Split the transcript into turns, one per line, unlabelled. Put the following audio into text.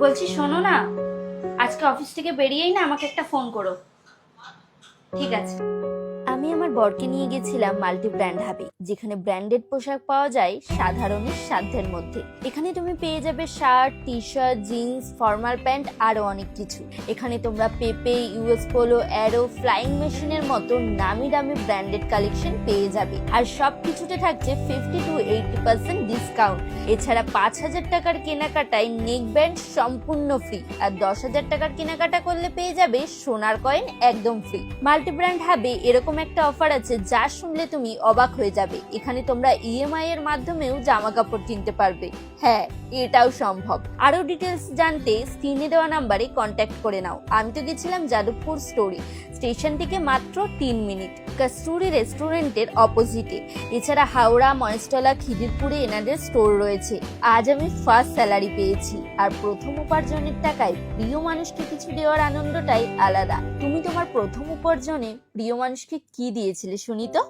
বলছি শোনো না। আজকে অফিস থেকে বেরিয়েই না আমাকে একটা ফোন করো। ঠিক আছে।
আমি আমার বরকে নিয়ে গেছিলাম মাল্টি ব্র্যান্ড হাবে, যেখানে ব্র্যান্ডেড পোশাক পাওয়া যায় সাধারণের সাধ্যের মধ্যে। এখানে তুমি পেয়ে যাবে shirt T shirt jeans, formal pant আরও অনেক কিছু। এখানে তোমরা পেপে, ইউএস পোলো, অ্যারো, ফ্লাইং মেশিনের মতো নামি দামি ব্র্যান্ডেড কালেকশন পেয়ে যাবে। আর সব কিছুতে থাকছে fifty to eighty percent discount. এছাড়া পাঁচ হাজার টাকার কেনাকাটায় নেক ব্যান্ড সম্পূর্ণ ফ্রি। আর দশ হাজার টাকার কেনাকাটা করলে পেয়ে যাবে সোনার কয়েন একদম ফ্রি। মাল্টি ব্র্যান্ড হাবে এরকম একটা অফার আছে, যা শুনলে তুমি অবাক হয়ে যাবে। এখানে তোমরা ইএমআই এর মাধ্যমেও জামা কাপড় কিনতে পারবে। হ্যাঁ। এটাও সম্ভব। আরও ডিটেলস জানতে স্ক্রিনে দেওয়া নাম্বারে কন্ট্যাক্ট করে নাও। আমি তো গেছিলাম যাদবপুর স্টোরি স্টেশন থেকে মাত্র তিন মিনিট কস্তুরি রেস্টুরেন্টের অপোজিটে এছাড়া হাওড়া, মহেশতলা, খিদিরপুরে এনাদের স্টোর রয়েছে। আজ আমি ফার্স্ট স্যালারি পেয়েছি। আর প্রথম উপার্জনের টাকায় প্রিয় মানুষকে কিছু দেওয়ার আনন্দটাই আলাদা। তুমি তোমার প্রথম উপার্জনে প্রিয় মানুষকে কি দিয়েছিলে শুনি তো?